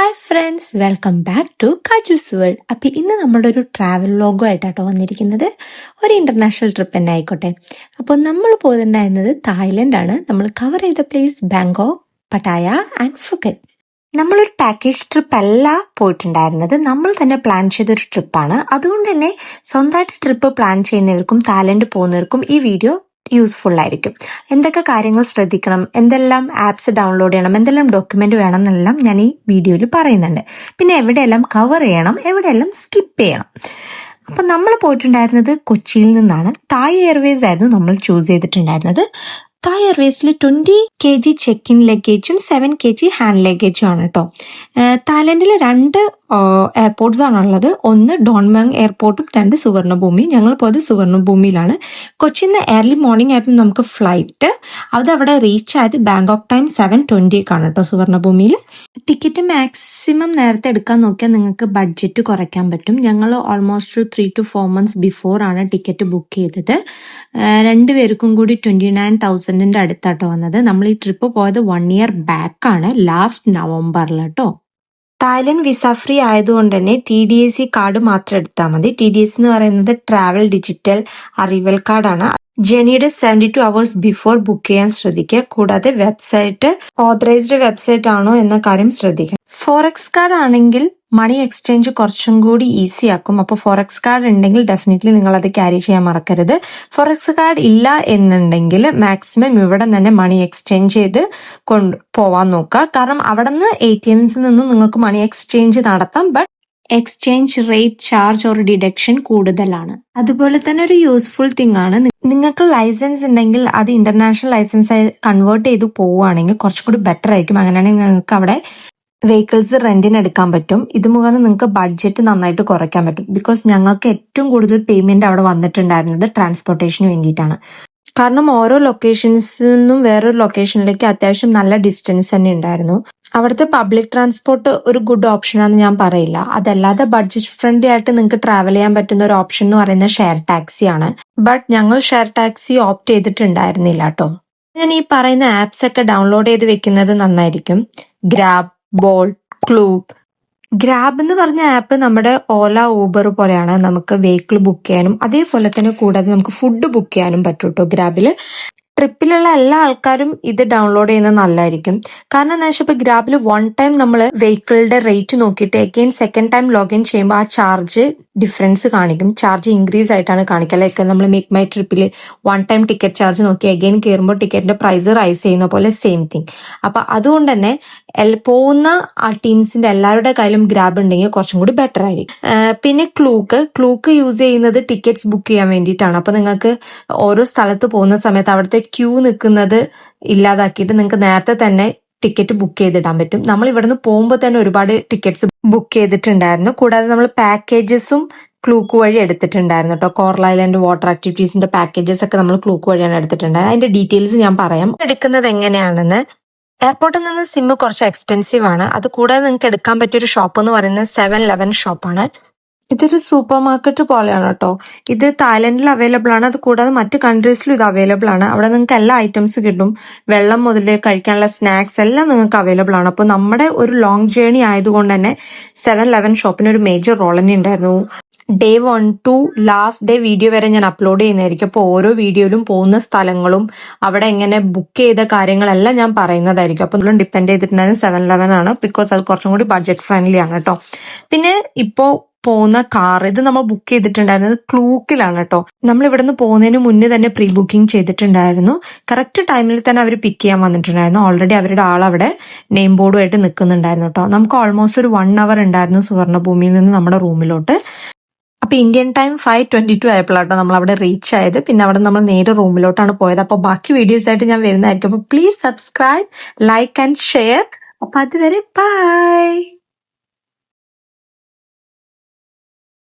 Hi friends welcome back to Kaju's world അപ്പൊ ഇന്ന് നമ്മുടെ ഒരു ട്രാവൽ ലോഗോ ആയിട്ടാട്ടോ വന്നിരിക്കുന്നത്. ഒരു ഇന്റർനാഷണൽ ട്രിപ്പ് തന്നെ ആയിക്കോട്ടെ. അപ്പോൾ നമ്മൾ പോയിട്ടുണ്ടായിരുന്നത് തായ്ലൻഡ് ആണ്. നമ്മൾ കവർ ചെയ്ത place Bangkok Pattaya and Phuket നമ്മളൊരു പാക്കേജ് ട്രിപ്പ് അല്ല പോയിട്ടുണ്ടായിരുന്നത്. നമ്മൾ തന്നെ പ്ലാൻ ചെയ്തൊരു ട്രിപ്പാണ് അതുകൊണ്ട് തന്നെ സ്വന്തമായിട്ട് ട്രിപ്പ് പ്ലാൻ ചെയ്യുന്നവർക്കും തായ്ലൻഡ് പോകുന്നവർക്കും ഈ വീഡിയോ യൂസ്ഫുൾ ആയിരിക്കും. എന്തൊക്കെ കാര്യങ്ങൾ ശ്രദ്ധിക്കണം? എന്തെല്ലാം ആപ്സ് ഡൗൺലോഡ് ചെയ്യണം? എന്തെല്ലാം ഡോക്യുമെന്റ് വേണം എന്നെല്ലാം ഞാൻ ഈ വീഡിയോയിൽ പറയുന്നുണ്ട്. പിന്നെ എവിടെയെല്ലാം കവർ ചെയ്യണം? എവിടെയെല്ലാം സ്കിപ്പ് ചെയ്യണം? അപ്പം നമ്മൾ പോയിട്ടുണ്ടായിരുന്നത് കൊച്ചിയിൽ നിന്നാണ്. തായ് എയർവേസ് ആയിരുന്നു നമ്മൾ ചൂസ് ചെയ്തിട്ടുണ്ടായിരുന്നത്. Thai എയർവേസിൽ twenty K G check in ലഗേജും seven K G hand ലഗേജും ആണ് കേട്ടോ തായ്ലൻഡിൽ രണ്ട് എയർപോർട്ട്സ് ആണുള്ളത്. ഒന്ന് ഡോൺമങ് എയർപോർട്ടും രണ്ട് സുവർണഭൂമി ഞങ്ങൾ പോയത് സുവർണഭൂമിയിലാണ് കൊച്ചിയിൽ നിന്ന് ഏർലി മോർണിംഗ് ആയിരുന്നു നമുക്ക് ഫ്ലൈറ്റ് അത് അവിടെ റീച്ച് ആയത് ബാങ്കോക്ക് ടൈം സെവൻ ട്വന്റിക്കാണ് കേട്ടോ സുവർണഭൂമിയിൽ ടിക്കറ്റ് മാക്സിമം നേരത്തെ എടുക്കാൻ നോക്കിയാൽ നിങ്ങൾക്ക് ബഡ്ജറ്റ് കുറയ്ക്കാൻ പറ്റും. ഞങ്ങൾ almost three to four months before ആണ് ടിക്കറ്റ് ബുക്ക് ചെയ്തത്. രണ്ടുപേർക്കും കൂടി ട്വന്റി നയൻ തൗസൻഡിന്റെ അടുത്താട്ടോ വന്നത്. നമ്മൾ ഈ ട്രിപ്പ് പോയത് വൺ ഇയർ ബാക്ക് ആണ് ലാസ്റ്റ് നവംബറിൽ കേട്ടോ തായ്ലൻഡ് വിസ ഫ്രീ ആയതുകൊണ്ട് തന്നെ T D S C card മാത്രം എടുത്താൽ മതി. ടി ഡി എസ് എന്ന് പറയുന്നത് ട്രാവൽ ഡിജിറ്റൽ അറിവൽ കാർഡാണ്. ജേണിയുടെ seventy two hours before book ചെയ്യാൻ ശ്രദ്ധിക്കുക. കൂടാതെ വെബ്സൈറ്റ് ഓതറൈസ്ഡ് വെബ്സൈറ്റ് ആണോ എന്ന കാര്യം ശ്രദ്ധിക്കണം. ഫോറക്സ് കാർഡ് ആണെങ്കിൽ മണി എക്സ്ചേഞ്ച് കുറച്ചും കൂടി ഈസി ആക്കും. അപ്പോൾ ഫോറക്സ് കാർഡ് ഉണ്ടെങ്കിൽ ഡെഫിനറ്റ്ലി നിങ്ങൾ അത് ക്യാരി ചെയ്യാൻ മറക്കരുത്. ഫോറക്സ് കാർഡ് ഇല്ല എന്നുണ്ടെങ്കിൽ മാക്സിമം ഇവിടെ തന്നെ മണി എക്സ്ചേഞ്ച് ചെയ്ത് കൊണ്ട് പോവാൻ നോക്കുക. കാരണം അവിടെ നിന്ന് എ ടി എംസിൽ നിന്നും നിങ്ങൾക്ക് മണി എക്സ്ചേഞ്ച് നടത്താം. But exchange rate charge or deduction കൂടുതലാണ്. അതുപോലെ തന്നെ ഒരു യൂസ്ഫുൾ തിങ് ആണ്. നിങ്ങൾക്ക് ലൈസൻസ് ഉണ്ടെങ്കിൽ അത് ഇന്റർനാഷണൽ ലൈസൻസ് ആയി കൺവേർട്ട് ചെയ്ത് പോവുകയാണെങ്കിൽ കുറച്ചുകൂടി ബെറ്റർ ആയിരിക്കും. അങ്ങനെയാണെങ്കിൽ നിങ്ങൾക്ക് അവിടെ വെഹിക്കിൾസ് റെന്റിന് എടുക്കാൻ പറ്റും. ഇത് മുഖേന നിങ്ങൾക്ക് ബഡ്ജറ്റ് നന്നായിട്ട് കുറയ്ക്കാൻ പറ്റും. ബിക്കോസ് ഞങ്ങൾക്ക് ഏറ്റവും കൂടുതൽ പേയ്മെന്റ് അവിടെ വന്നിട്ടുണ്ടായിരുന്നത് ട്രാൻസ്പോർട്ടേഷന് വേണ്ടിയിട്ടാണ്. കാരണം ഓരോ ലൊക്കേഷൻസിൽ നിന്നും വേറൊരു ലൊക്കേഷനിലേക്ക് അത്യാവശ്യം നല്ല ഡിസ്റ്റൻസ് തന്നെ ഉണ്ടായിരുന്നു. അവിടുത്തെ പബ്ലിക് ട്രാൻസ്പോർട്ട് ഒരു ഗുഡ് ഓപ്ഷൻ ആണെന്ന് ഞാൻ പറയില്ല. അതല്ലാതെ ബഡ്ജറ്റ് ഫ്രണ്ട്ലി ആയിട്ട് നിങ്ങൾക്ക് ട്രാവൽ ചെയ്യാൻ പറ്റുന്ന ഒരു ഓപ്ഷൻ എന്ന് പറയുന്നത് ഷെയർ ടാക്സി ആണ്. ബട്ട് ഞങ്ങൾ ഷെയർ ടാക്സി ഓപ്റ്റ് ചെയ്തിട്ടുണ്ടായിരുന്നില്ല കേട്ടോ ഞാൻ ഈ പറയുന്ന ആപ്സ് ഒക്കെ ഡൗൺലോഡ് ചെയ്ത് വെക്കുന്നത് നന്നായിരിക്കും. ഗ്രാബ് ബോൾ ക്ലൂ ഗ്രാബ് എന്ന് പറഞ്ഞ ആപ്പ് നമ്മുടെ ഓല ഊബർ പോലെയാണ് നമുക്ക് വെഹിക്കിൾ ബുക്ക് ചെയ്യാനും അതേപോലെ തന്നെ കൂടാതെ നമുക്ക് ഫുഡ് ബുക്ക് ചെയ്യാനും പറ്റും കേട്ടോ ഗ്രാബിൽ ട്രിപ്പിലുള്ള എല്ലാ ആൾക്കാരും ഇത് ഡൗൺലോഡ് ചെയ്യുന്നത് നല്ലതായിരിക്കും കാരണം എന്താ വെച്ചാൽ ഇപ്പൊ ഗ്രാബിൽ വൺ ടൈം നമ്മൾ വെഹിക്കിളിന്റെ റേറ്റ് നോക്കിയിട്ട് അഗെയിൻ സെക്കൻഡ് ടൈം ലോഗിൻ ചെയ്യുമ്പോൾ ആ ചാർജ് ഡിഫറൻസ് കാണിക്കും. ചാർജ് ഇൻക്രീസ് ആയിട്ടാണ് കാണിക്കുക. ലൈക്ക് നമ്മൾ മേക്ക് മൈ ട്രിപ്പിൽ വൺ ടൈം ടിക്കറ്റ് ചാർജ് നോക്കി അഗെയിൻ കയറുമ്പോൾ ടിക്കറ്റിന്റെ പ്രൈസ് റൈസ് ചെയ്യുന്ന പോലെ സെയിം തിങ് അപ്പൊ അതുകൊണ്ട് തന്നെ പോകുന്ന ആ ടീംസിന്റെ എല്ലാവരുടെ കയ്യിലും ഗ്രാബ് ഉണ്ടെങ്കിൽ കുറച്ചും കൂടി ബെറ്റർ ആയിരിക്കും. പിന്നെ ക്ലൂക്ക് ക്ലൂക്ക് യൂസ് ചെയ്യുന്നത് ടിക്കറ്റ്സ് ബുക്ക് ചെയ്യാൻ വേണ്ടിയിട്ടാണ്. അപ്പൊ നിങ്ങൾക്ക് ഓരോ സ്ഥലത്ത് പോകുന്ന സമയത്ത് അവിടുത്തെ ക്യൂ നിൽക്കുന്നത് ഇല്ലാതാക്കിയിട്ട് നിങ്ങൾക്ക് നേരത്തെ തന്നെ ടിക്കറ്റ് ബുക്ക് ചെയ്തിടാൻ പറ്റും. നമ്മൾ ഇവിടുന്ന് പോകുമ്പോൾ തന്നെ ഒരുപാട് ടിക്കറ്റ്സ് ബുക്ക് ചെയ്തിട്ടുണ്ടായിരുന്നു. കൂടാതെ നമ്മൾ പാക്കേജസും ക്ലൂക്ക് വഴി എടുത്തിട്ടുണ്ടായിരുന്നു കേട്ടോ കോർല ഐലൻഡ് വാട്ടർ ആക്ടിവിറ്റീസിന്റെ പാക്കേജസ് ഒക്കെ നമ്മൾ ക്ലൂക്ക് വഴിയാണ് എടുത്തിട്ടുണ്ടായത് അതിന്റെ ഡീറ്റെയിൽസ് ഞാൻ പറയാം. എടുക്കുന്നത് എങ്ങനെയാണെന്ന് എയർപോർട്ടിൽ നിന്ന് സിം കുറച്ച് എക്സ്പെൻസീവ് ആണ്. അത് കൂടാതെ നിങ്ങൾക്ക് എടുക്കാൻ പറ്റിയ ഒരു ഷോപ്പ് എന്ന് പറയുന്നത് സെവൻ ലെവൻ ഷോപ്പാണ് ഇതൊരു സൂപ്പർ മാർക്കറ്റ് പോലെയാണ് കേട്ടോ. ഇത് തായ്ലൻഡിൽ അവൈലബിൾ ആണ്. അത് കൂടാതെ മറ്റ് കൺട്രീസിലും ഇത് അവൈലബിൾ ആണ്. അവിടെ നിങ്ങൾക്ക് എല്ലാ ഐറ്റംസ് കിട്ടും. വെള്ളം മുതൽ കഴിക്കാനുള്ള സ്നാക്സ് എല്ലാം നിങ്ങൾക്ക് അവൈലബിൾ ആണ്. അപ്പോൾ നമ്മുടെ ഒരു ലോങ് ജേണി ആയതുകൊണ്ട് തന്നെ സെവൻ ലെവൻ ഷോപ്പിന് ഒരു മേജർ റോൾ തന്നെ ഉണ്ടായിരുന്നു. Day one to last day video വരെ ഞാൻ അപ്ലോഡ് ചെയ്യുന്നതായിരിക്കും. അപ്പോൾ ഓരോ വീഡിയോയിലും പോകുന്ന സ്ഥലങ്ങളും അവിടെ എങ്ങനെ ബുക്ക് ചെയ്ത കാര്യങ്ങളെല്ലാം ഞാൻ പറയുന്നതായിരിക്കും. അപ്പോൾ ഡിപ്പെൻഡ് ചെയ്തിട്ടുണ്ടായിരുന്നത് സെവൻ ലെവൻ ആണ്. ബിക്കോസ് അത് കുറച്ചും കൂടി ബഡ്ജറ്റ് ഫ്രണ്ട്ലി ആണ് കേട്ടോ. പിന്നെ ഇപ്പോൾ പോകുന്ന കാർ ഇത് നമ്മൾ ബുക്ക് ചെയ്തിട്ടുണ്ടായിരുന്നത് ക്ലൂക്കിലാണ് കേട്ടോ നമ്മൾ ഇവിടുന്ന് പോകുന്നതിന് മുന്നേ തന്നെ പ്രീ ബുക്കിംഗ് ചെയ്തിട്ടുണ്ടായിരുന്നു കറക്റ്റ് ടൈമിൽ തന്നെ അവർ പിക്ക് ചെയ്യാൻ വന്നിട്ടുണ്ടായിരുന്നു. ഓൾറെഡി അവരുടെ ആൾ അവിടെ നെയിം ബോർഡുമായിട്ട് നിൽക്കുന്നുണ്ടായിരുന്നു കേട്ടോ നമുക്ക് ഓൾമോസ്റ്റ് ഒരു വൺ അവർ ഉണ്ടായിരുന്നു സുവർണഭൂമിയിൽ നിന്ന് നമ്മുടെ റൂമിലോട്ട്. അപ്പൊ Indian time five twenty two ആയപ്പോഴാട്ടോ നമ്മൾ അവിടെ റീച്ച് ആയത്. പിന്നെ അവിടെ നമ്മൾ നേരെ റൂമിലോട്ടാണ് പോയത്. അപ്പോൾ ബാക്കി വീഡിയോസ് ആയിട്ട് ഞാൻ വരുന്നതായിരിക്കും. അപ്പോൾ please subscribe like and share അപ്പൊ അതുവരെ ബൈ